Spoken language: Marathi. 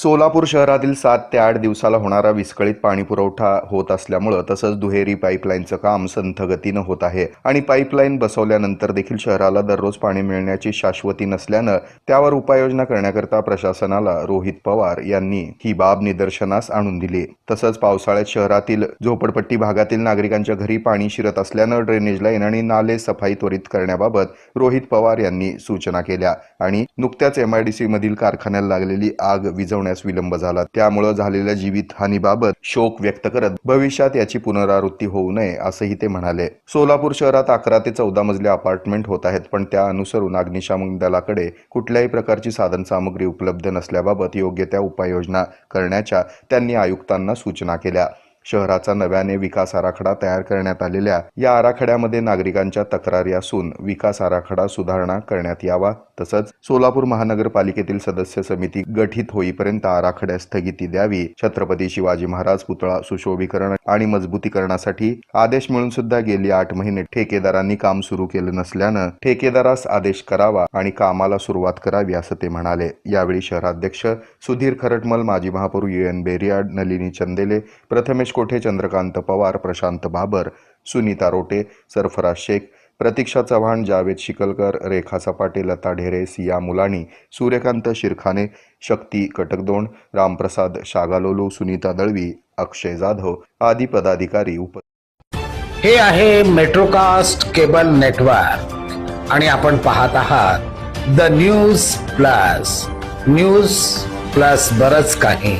सोलापूर शहरातील सात ते आठ दिवसाला होणारा विस्कळीत पाणी पुरवठा होत असल्यामुळं तसंच दुहेरी पाईपलाईनचं काम संथ गतीनं होत आहे. आणि पाईपलाईन बसवल्यानंतर देखील शहराला दररोज पाणी मिळण्याची शाश्वती नसल्यानं त्यावर उपाययोजना करण्याकरता प्रशासनाला रोहित पवार यांनी ही बाब निदर्शनास आणून दिली. तसंच पावसाळ्यात शहरातील झोपडपट्टी भागातील नागरिकांच्या घरी पाणी शिरत असल्यानं ड्रेनेज लाईन आणि नाले सफाई त्वरित करण्याबाबत रोहित पवार यांनी सूचना केल्या. आणि नुकत्याच एमआयडीसी मधील कारखान्याला लागलेली आग करण्यास विलंब झाला. त्यामुळे झालेल्या जीवितहानीबाबत शोक व्यक्त करत भविष्यात याची पुनरावृत्ती होऊ नये असंही ते म्हणाले. सोलापूर शहरात अकरा ते चौदा मजले अपार्टमेंट होत आहेत पण त्या अनुसरून अग्निशामक दलाकडे कुठल्याही प्रकारची साधन सामग्री उपलब्ध नसल्याबाबत योग्य त्या उपाययोजना करण्याच्या त्यांनी आयुक्तांना सूचना केल्या. शहराचा नव्याने विकास आराखडा तयार करण्यात आलेल्या या आराखड्यामध्ये नागरिकांच्या तक्रारी असून विकास आराखडा सुधारणा करण्यात यावा तसंच सोलापूर महानगरपालिकेतील सदस्य समिती गठीत होईपर्यंत आराखड्यास स्थगिती द्यावी छत्रपती शिवाजी महाराज पुतळा सुशोभीकरण आणि मजबूतीकरणासाठी आदेश मिळून सुद्धा गेली आठ महिने ठेकेदारांनी काम सुरू केलं नसल्यानं ठेकेदारास आदेश करावा आणि कामाला सुरुवात करावी असं ते म्हणाले. यावेळी शहराध्यक्ष सुधीर खरटमल माजी महापौर यू एन बेरियाड नलिनी चंदेले प्रथमेश कोठे चंद्रकांत पवार प्रशांत बाबर सुनीता रोटे सरफराज शेख प्रतीक्षा चव्हाण जावेद शिकलकर रेखा सपाटे लता ढेरे सिया मुलाणी सूर्यकांत शिरखाने शक्ती कटकदोंड रामप्रसाद शागालोलू सुनीता दळवी अक्षय जाधव आदी पदाधिकारी उप हे आहे मेट्रोकास्ट केबल नेटवर्क. आणि आपण पाहत आहात the news plus. News plus बरच काही.